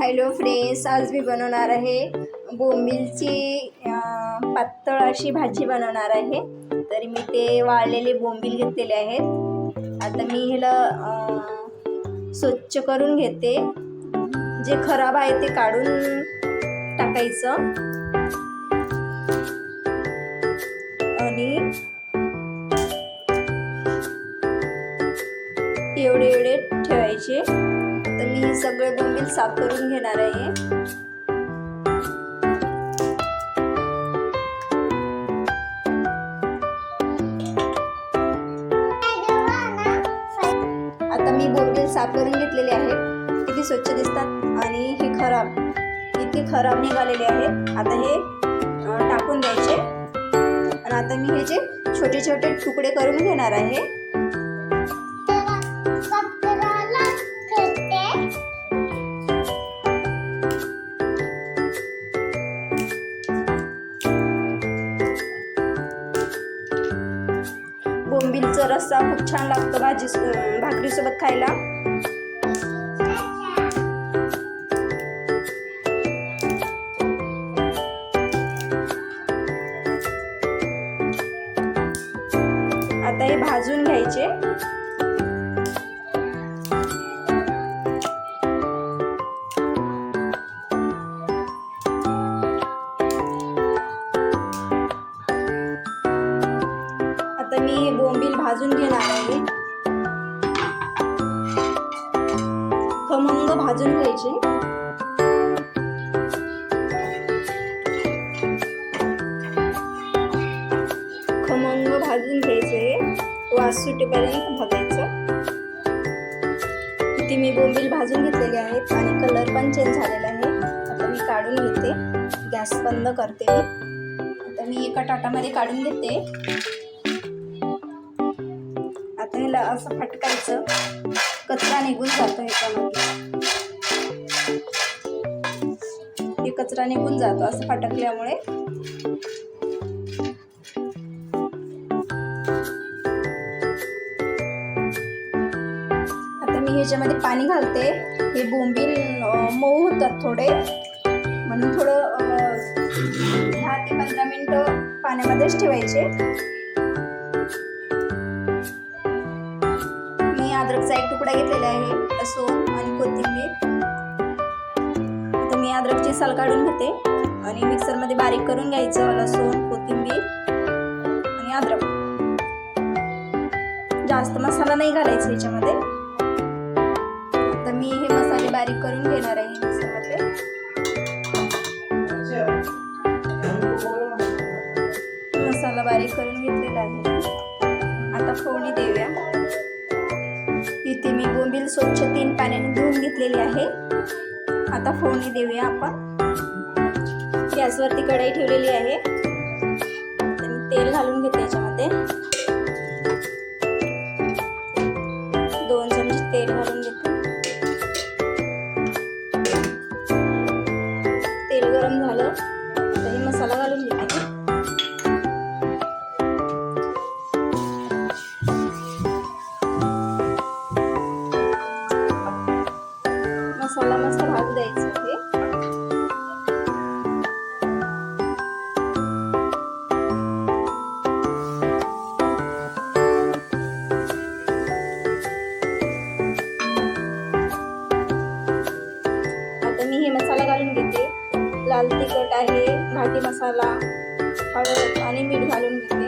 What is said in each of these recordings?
Hello friends आज मी बनवणार आहे बोंबीलची पातळ अशी भाजी बनवणार आहे. तर मी ते वाळलेले बोंबील घेतलेले आहेत. आता मी ह्याला स्वच्छ करून घेते. जे खराब आहे ते काढून टाकायचं. आणि एवढे एवढे ठेवायचे. मी सगळे बोंबील साफ करून घेणार आहे. आता मी बोंबील साफ करून घेतलेले आहेत. किती स्वच्छ दिसतात आणि हे खराब किती खराब निघालेले आहेत. आता हे टाकून द्यायचे. आणि आता मी हे जे छोटे छोटे तुकडे करून घेणार आहे रस्सा खूप छान लागतो भाजी भाकरीसोबत खायला. आता हे भाजून घ्यायचे. भाजून घेणार आहे. खमंग भाजून घ्यायचे. खमंग भाजून घ्यायचे. वास सुटेपर्यंत भाजायचं किती मी बोंबील भाजून घेतलेले आहेत आणि कलर पण चेंज झालेला आहे. आता मी काढून घेते. गॅस बंद करते. मी आता मी एका टाटामध्ये काढून घेते. आता असं फटकायचं. कचरा निघून जातो ह्याच्यामध्ये. हे कचरा निघून जातो असं फटकल्यामुळे. आता मी ह्याच्यामध्ये पाणी घालते. हे बोंबील मऊ होतात थोडे. म्हणून थोडं दहा ते पंधरा मिनटं पाण्यामध्येच ठेवायचे. अद्रकचा एक तुकडा घेतलेला आहे लसूण आणि कोथिंबीर. आता मी अद्रकची साल काढून घेते आणि मिक्सरमध्ये बारीक करून घ्यायचं लसूण कोथिंबीर आणि अद्रक. जास्त मसाला नाही घालायचा याच्यामध्ये. आता मी हे मसाले बारीक करून घेणार आहे मिक्सरमध्ये. मसाला बारीक करून घेतलेला आहे. आता फोडणी देऊया. कोथिंबीर स्वच्छ तीन पाण्याने धुवून घेतलेली आहे. आता फोडणी देऊया आपण. गॅसवरती कढई ठेवलेली आहे. तेल घालून घेते याच्यामध्ये. दोन चमचे तेल घालून घेते. तेल गरम झालं. तरी मसाला घालून लाल तिखट आहे घाटी मसाला हळद आणि मीठ घालून घेते.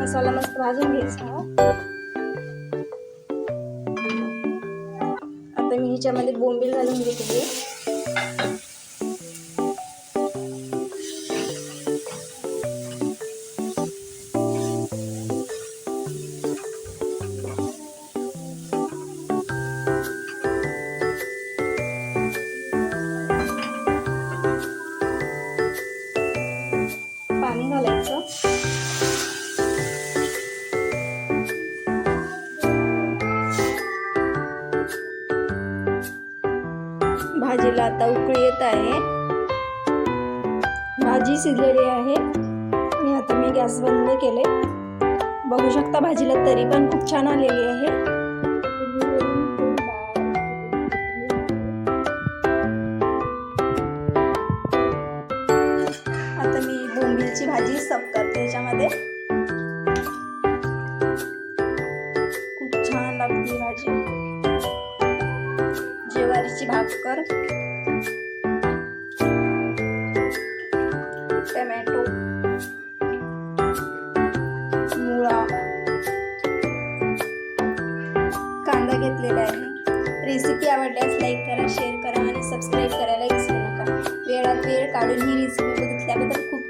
मसाला मस्त भाजून घ्यायचा. आता मी ह्याच्यामध्ये बोंबील घालून घेतली भाजीला आता उकळ येत आहे. भाजी शिजलेली आहे. आणि आता मी गॅस बंद केले. बघू शकता भाजीला तरी पण खूप छान आलेली आहे. आता मी बोंबीलची भाजी सब करते त्याच्यामध्ये भाकर टमॅटो. मुळा. कांदा घेतलेला आहे. रेसिपी आवडल्यास लाईक करा शेअर करा आणि सबस्क्राईब करायला विसरू नका. वेळात वेळ काढून ही रेसिपी बघितल्याबद्दल खूप